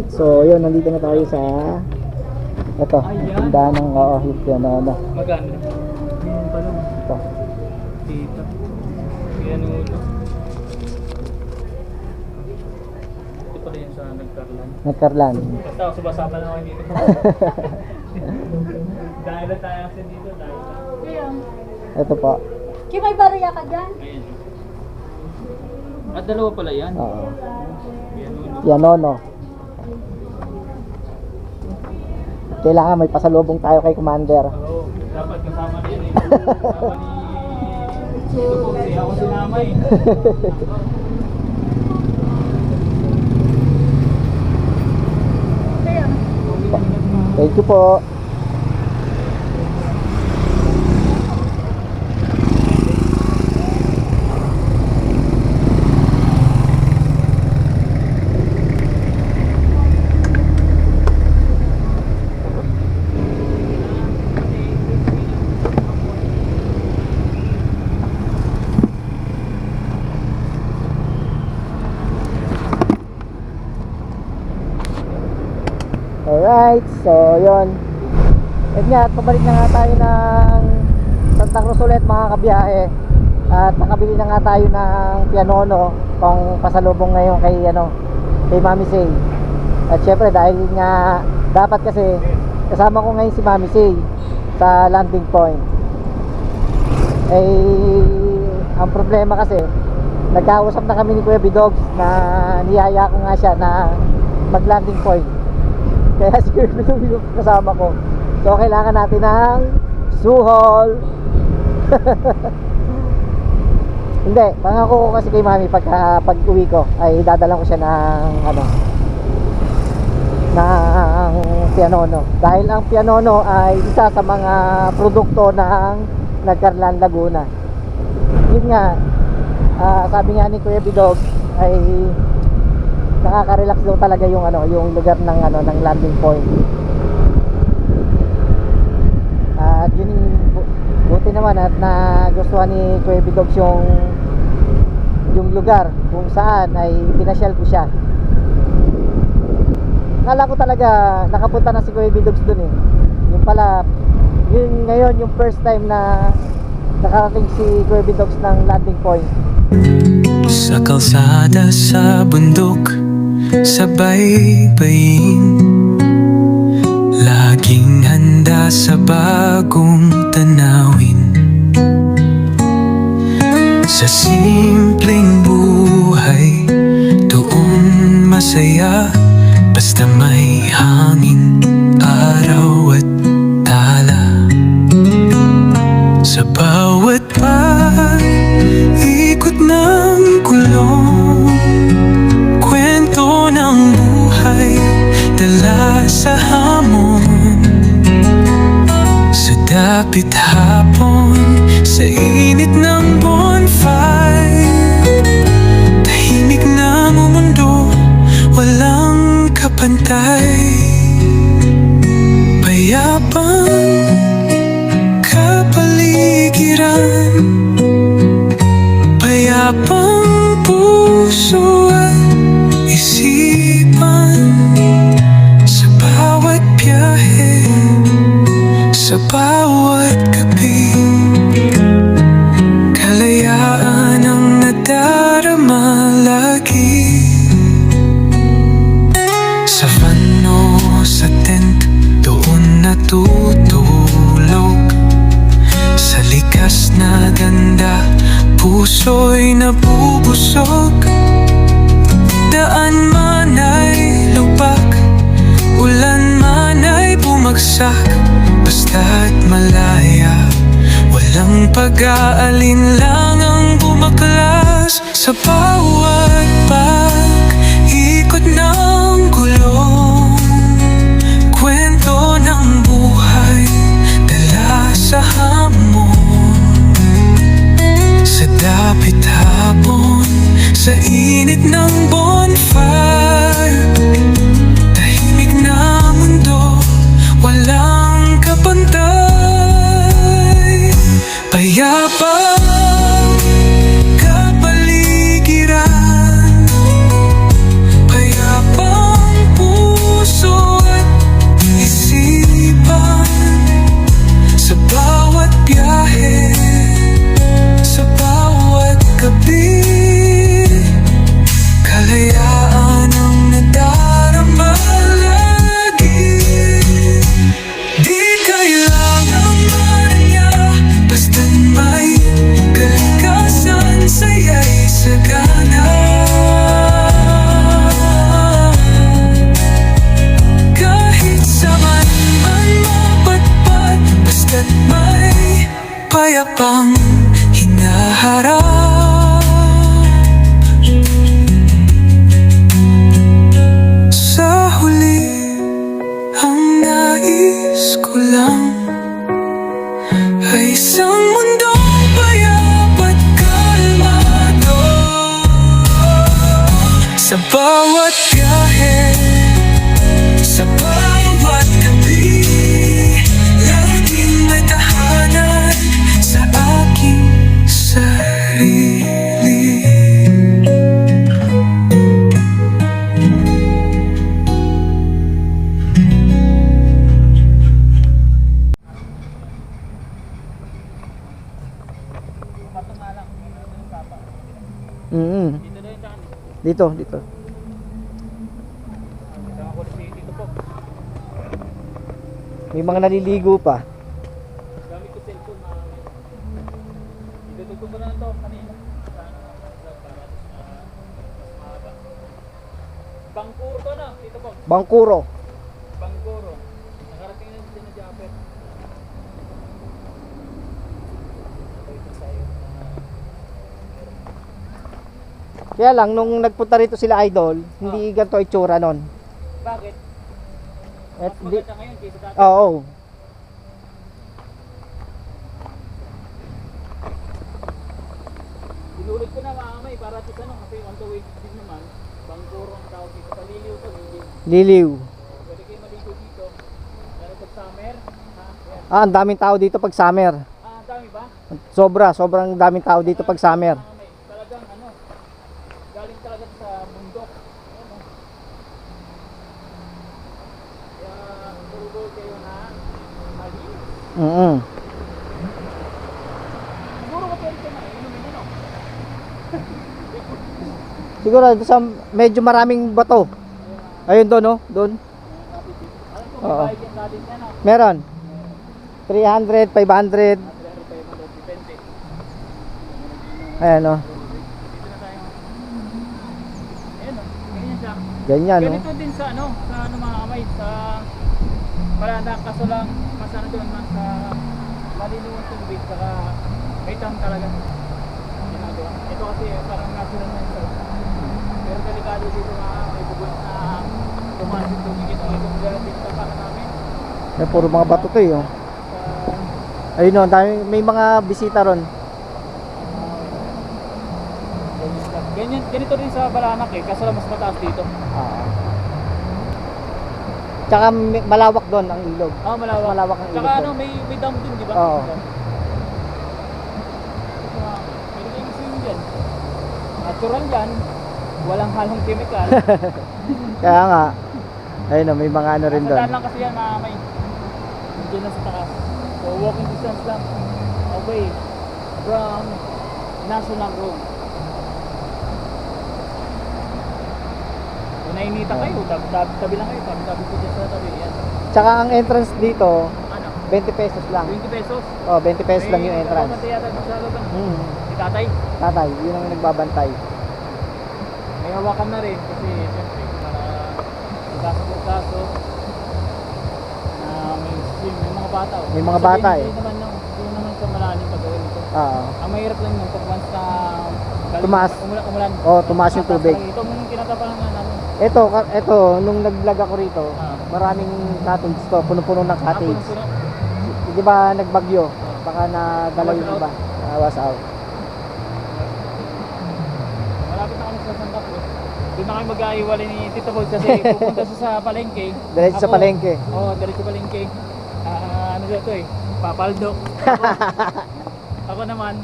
Alright, so yun, nandito na tayo sa ito, tindahan ng oo, yung pianono. Magkano? Yun pa lang. Ito. Dito. Yan ulo. Ito pala yun sa nagkarlan. Nagkarlan. Basta ako subasama lang ako dito. dahil na tayo kasi dito. Dahil na. Ayun. Ito po. Kaya may bariya ka dyan? Ayan. At dalawa pala yan. Oo. Yan ulo. Pianono. Kailangan may pasalubong tayo kay Commander. Oo. Dapat kasama na yun eh. Kasama ni... Ito po si ako sinama eh. Ayun. Thank you po. Alright, so yun. Yun nga, at pabalik na nga tayo ng Santa Cruz ulit mga kabiyahe. At nakabili na nga tayo ng pianono pang pasalubong ngayon kay ano, kay Mami Say. At syempre dahil nga dapat kasi kasama ko ngayon si Mami Say sa landing point. Eh ang problema kasi nagkausap na kami ni Kuya Bidogs na niyaya ko nga siya na mag landing point. Kaya siguro yung kasama ko. So kailangan natin ng suhol. Hindi, pangako ko kasi kay mami pagka pag uwi ko ay dadalan ko siya ng ano ng pianono. Dahil ang pianono ay isa sa mga produkto ng Nagcarlan Laguna. Yun nga, ah, sabi nga ni Kuya Bidog ay nakaka-relax daw talaga yung ano, yung lugar ng ano ng landing point. At yun bu- buti naman at nagustuhan ni Kuya Bidogs yung yung lugar kung saan ay pinasyal ko siya. Akala ko talaga nakapunta na si Kuya Bidogs dun eh. Yung pala, yun ngayon yung first time na nakarating si Kuya Bidogs ng landing point. Sa kalsada sa bundok Sa baybayin Laging handa sa bagong tanawin. Sa simpleng buhay Doon masaya Basta may hangin Araw at tala. Sa bawat dapit hapon Sa init ng bonfire. Tahimik na mundo Walang kapantay. Payapang kapaligiran. Payapang puso Sa bawat gabi Kalayaan ang nadarama lagi. Sa vano, sa tent Doon natutulog. Sa likas na ganda Puso'y nabubusog. Daan man ay lubak Ulan man ay bumagsak Walang pag-aalin lang ang bumaklas Sa bawat pag-ikot Sa bawat biyahe Sa bawat gabi Laging may tahanan Sa aking sarili Mm-hmm. Dito, dito. May mga naliligo pa. Gamit ko cellphone Idudugtog ko na to kanina. Bangkuro to na, Tito po. Bangkuro. Nakarating na din na Japet. Ito sa'yo na Kaya lang, nung nagpunta rito sila idol, hindi ganito itsura nun. Bakit? At Mas di, maganda ngayon kaysa dati. oo. Dinulot ko na mga kamay para least ano, kasi on the way din naman, Bangkuro ang tawag dito. Paliliw to, hindi. Liliw. Pwede kayo maligo dito. Pero pag summer, ha, yan. Ah, ang daming tao dito pag summer. Ah, ang dami ba? Sobra, sobrang daming tao dito pag summer. Mga kamay, talagang ano, galing talaga sa bundok. Ano? Kaya, puro kayo na malinis. Mm Siguro sa medyo maraming bato. Ayun doon, no? Doon. Ko, may Oo. Meron. 300, 500. Pero tayo mag depende. Ayan, no? Dito na tayo. Ayan o, ganyan no? Ganito din sa ano, sa ano mga kamay, sa Malanda, kaso lang, mas ano doon, mas sa maliliwang tubig, saka may tam talaga. Ginagawa. Ito kasi parang natural na ito. Pero delikado dito mga may bubot na tumaas yung tubig ito. Itong relative sa para namin. May puro mga bato to, eh, oh. Sa Ayun, no? Dami, may mga bisita ron. Ganyan, ganito rin sa Balanak eh, kaso mas mataas dito. Ah. Tsaka may- malawak doon ang ilog. Ah, malawak. Malawak ang Tsaka ilog ano, doon. may, may dam din, di ba? Oo. Pwede kayo mag-swimming dyan. Natural yan. Walang halong chemical. Kaya nga, ayun, no? May mga ano rin doon. daan lang kasi yan, mga may. Nandiyan lang sa taas. So, walking distance lang. Away from National Road. Kung nainita kayo, tabi, tabi, tabi lang kayo. Tabi, tabi po dyan sa tabi. Yan. Tsaka ang entrance dito, Ano? 20 pesos lang. 20 pesos. Oh, 20 pesos lang yung entrance. May yata dun sa laban. Hmm. Si tatay. Tatay, yun ang nagbabantay. May hawakan na rin kasi siyempre para kaso-kaso na may may mga bata. oh. May mga Sabihin, bata eh. Hindi naman, no, hindi naman sa malalim pag gawin ito. Oo. Ang mahirap lang yung pag once na Tumaas. Umulan, umulan. Oh, tumaas yung tubig. talaga. Itong kinatapalan na. Ito, ka- ito, nung nag-vlog ako rito, Ah. maraming cottage to, puno-puno ng Ah, cottage. puno-puno. Di ba nagbagyo? Baka nadala yung iba. Ah, was out. Malapit na kami sa Santa Cruz. Doon na kami mag-aiwalay ni Tito Boy kasi pupunta siya sa palengke. Diretso sa Ako- palengke. Oo, oh, diretso palengke. Ah, ano dito eh, papaldo. Ako, ako naman,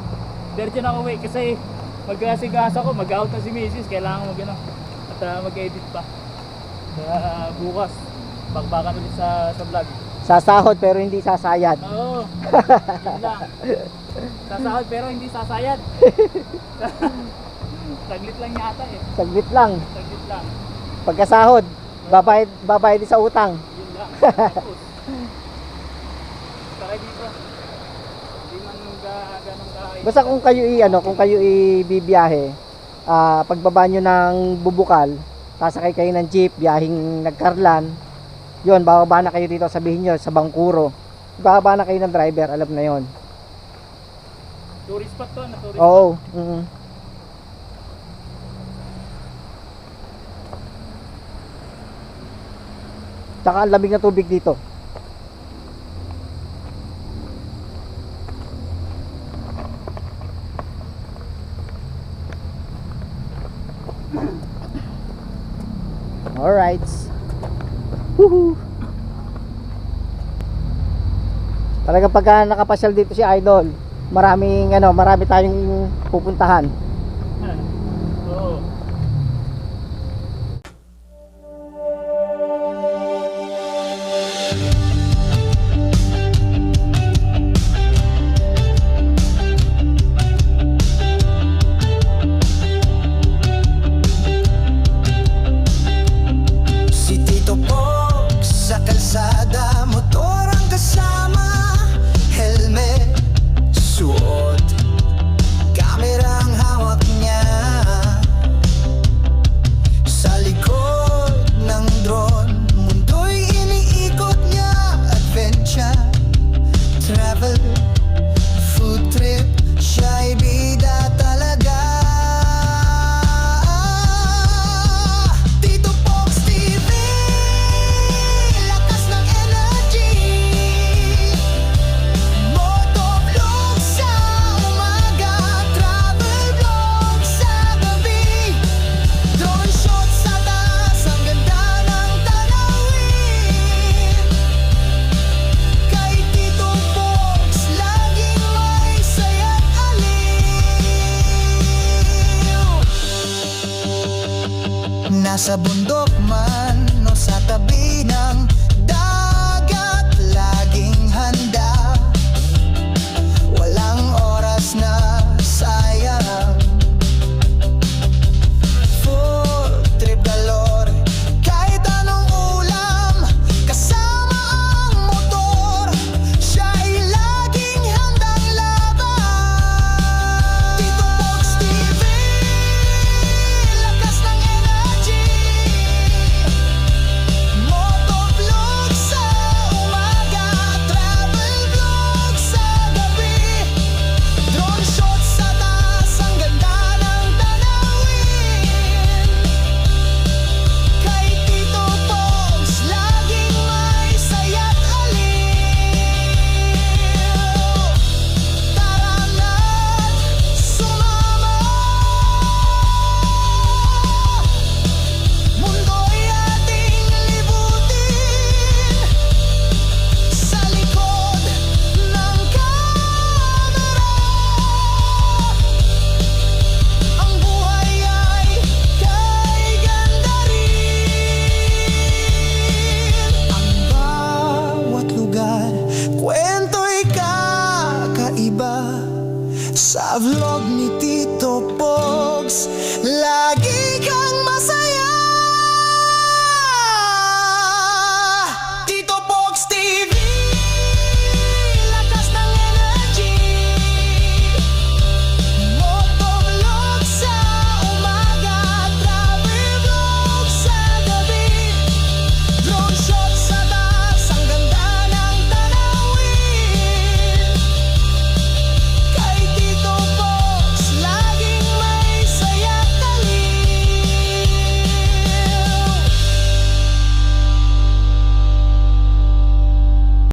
diretso na ako uwi kasi mag-asigas ako, mag-out na si Mrs. Kailangan mag ano, at ah, mag-edit pa. Kaya bukas, bakbakan ulit sa, sa vlog. Sasahod pero hindi sasayad. Oo, yun lang. Sasahod pero hindi sasayad. Saglit lang yata eh. Saglit lang. Saglit lang. Pagkasahod, babayad, babayad sa utang. Yun lang. Tapos. Dito. Hindi man ga, ganun ka. Basta kung kayo i ano, kung kayo ibibiyahe, ah pagbaba nyo ng bubukal, sasakay kayo ng jeep, biyahing nagkarlan. 'Yon, bababa na kayo dito, sabihin nyo sa Bangkuro. Bababa na kayo ng driver, alam na 'yon. Tourist spot to, na tourist Oo. mm Tsaka ang lamig na tubig dito. Alright. Woohoo! Talaga pagka nakapasyal dito si Idol, maraming ano, marami tayong pupuntahan. another Sa bundok